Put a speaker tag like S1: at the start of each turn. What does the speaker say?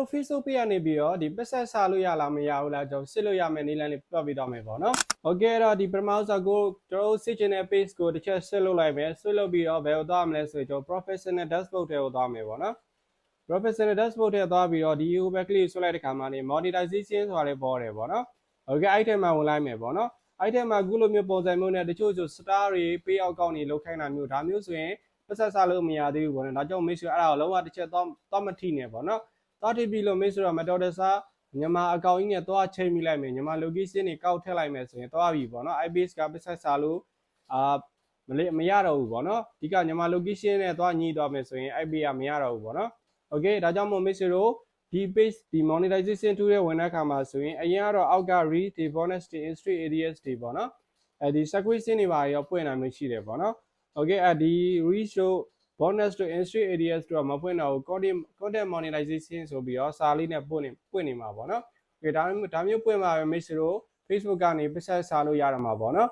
S1: တို့ Facebook page ကနေပြီးတော့ဒီပတ်ဆက်စားလို့ရလားမရဘူးလားကျွန်တော်စစ်လို့ရမယ်နည်းလမ်းလေးပြပြတော့မယ်ပေါ့နော်။ Okay အဲ့တော့ဒီပထမဆုံးကိုကျွန်တော်စစ်ချင်တဲ့ page ကိုတစ်ချက်စစ်လို့လိုက်မယ်စစ်လို့ပြီးတော့ဘယ်ကိုသွားမလဲဆိုရင်ကျွန်တော် professional dashboard ထဲကိုသွားမယ်ပေါ့နော်။ professional dashboard ထဲသွားပြီးတော့ဒီ over click ဆွဲလိုက်တဲ့ခါမှာနေ monetization ဆိုတာလေးပေါ်တယ်ပေါ့နော်။ Okay အဲ့ထဲမှာဝင်လိုက်မယ်ပေါ့နော်။အဲ့ထဲမှာအခုလိုမျိုးပုံစံမျိုးနဲ့တချို့ဆို star တွေ pay out ကောင်းတွေလောက်ခိုင်းတာမျိုးဒါမျိုးဆိုရင်ပတ်ဆက်စားလို့မရသေးဘူးပေါ့နော်။ဒါကြောင့် make sure အဲ့ဒါကိုလုံးဝတစ်ချက်တော့တော့မထိနဲ့ပေါ့နော်။ တော့ထိပြီးလို့ make sure တော့မတော်တဆမြန်မာအကောင့်ကြီးနဲ့သွားချိန်မိလိုက်မယ်မြန်မာ location တွေကောက်ထည့်လိုက်မယ်ဆိုရင်သွားပြီပေါ့နော် IBS ကပတ်ဆက်စားလို့အာမလေးမရတော့ဘူးပေါ့နော်ဒီကမြန်မာ location နဲ့သွားညီးသွားမယ်ဆိုရင် IP ကမရတော့ဘူးပေါ့နော် okay ဒါကြောင့်မို့ make sure တို့ဒီ page ဒီ monetization tool ရဲ့ဝင်တဲ့အခါမှာဆိုရင်အရင်ကတော့အောက်က read ဒီ bonus ဒီ industry areas တွေပေါ့နော်အဲဒီ sequence တွေပါရောပွင့်နိုင်မျိုးရှိတယ်ပေါ့နော် okay အဲဒီ reach တို့ bonus တို့ industry areas တို့ကမပွင့်တော့ဘူး content content monetization ဆိုပြီးတော့စာလေးနဲ့ပွင့်နေပွင့်နေမှာပေါ့နော် okay ဒါမျိုးဒါမျိုးပွင့်မှာပဲ make sure တို့ Facebook ကနေပတ်ဆက်စားလို့ရတော့မှာပေါ့နော်